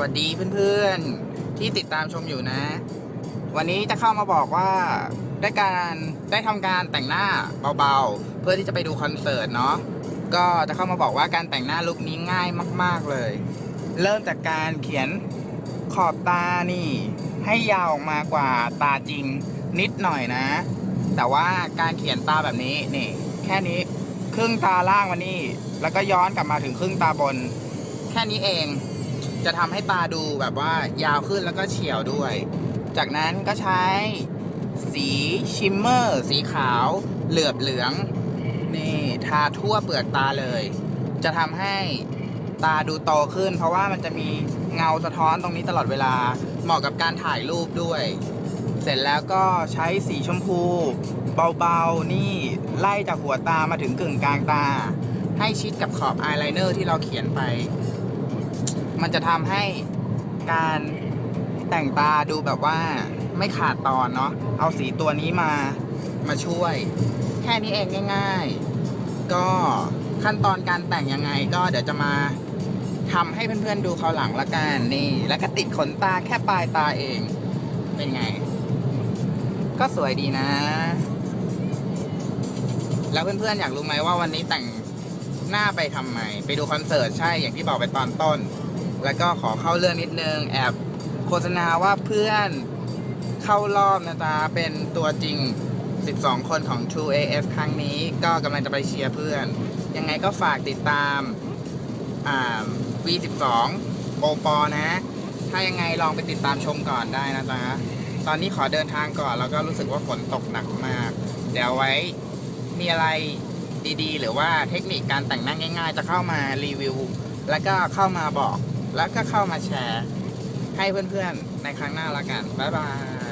วัสดีเพื่อนๆที่ติดตามชมอยู่นะ วันนี้จะเข้ามาบอกว่าได้การได้ทำการแต่งหน้าเบาๆ เพื่อที่จะไปดูคอนเสิร์ตเนาะก็จะเข้ามาบอกว่าการแต่งหน้าลุคนี้ง่ายมาก ๆเลย เริ่มจากการเขียนขอบตานี่ ให้ยาวออกมากว่าตาจริงนิดหน่อยนะ แต่ว่าการเขียนตาแบบนี้นี่ แค่นี้ครึ่งตาล่างมานี่ แล้วก็ย้อนกลับมาถึงครึ่งตาบน แค่นี้เอง จะทำให้ตาดูแบบว่ายาวขึ้นแล้วก็เฉียวด้วย จากนั้นก็ใช้สีชิมเมอร์สีขาว เหลือบเหลือง นี่ทาทั่วเปลือกตาเลย จะทำให้ตาดูโตขึ้น เพราะว่ามันจะมีเงาสะท้อนตรงนี้ตลอดเวลา เหมาะกับการถ่ายรูปด้วย เสร็จแล้วก็ใช้สีชมพู เบาๆ นี่ไล่จากหัวตามาถึงกึ่งกลางตา ให้ชิดกับขอบอายไลเนอร์ที่เราเขียนไป มันจะทำให้การแต่งตาดูแบบว่าไม่ขาดตอนเนาะเอาสีตัวนี้มามาช่วย แค่นี้เองง่าย ๆ ก็ขั้นตอนการแต่งยังไงก็เดี๋ยวจะมาทำให้เพื่อนๆดูเขาหลังละกันนี่ แล้วก็ติดขนตาแค่ปลายตาเองเป็นไง ก็สวยดีนะ แล้วเพื่อนๆอยากรู้ไหมว่าวันนี้แต่งหน้าไปทำไม ไปดูคอนเสิร์ตใช่อย่างที่บอกไปตอนต้น แล้วก็ขอเข้าเรื่องนิดนึง แอบโฆษณาว่าเพื่อนเข้ารอบนะจ๊ะเป็นตัวจริง 12 คนของ True AF ครั้งนี้ ก็กำลังจะไปเชียร์เพื่อน ยังไงก็ฝากติดตามอ่า V12 โอปอนะ ถ้ายังไงลองไปติดตามชมก่อนได้นะจ๊ะ ตอนนี้ขอเดินทางก่อน แล้วก็รู้สึกว่าฝนตกหนักมาก เดี๋ยวไว้มีอะไรดีๆ หรือว่าเทคนิคการแต่งหน้าง่าย ๆ จะเข้ามารีวิว แล้วก็เข้ามาบอก แล้วก็เข้ามาแชร์ให้เพื่อนๆในครั้งหน้าละกัน บ๊ายบาย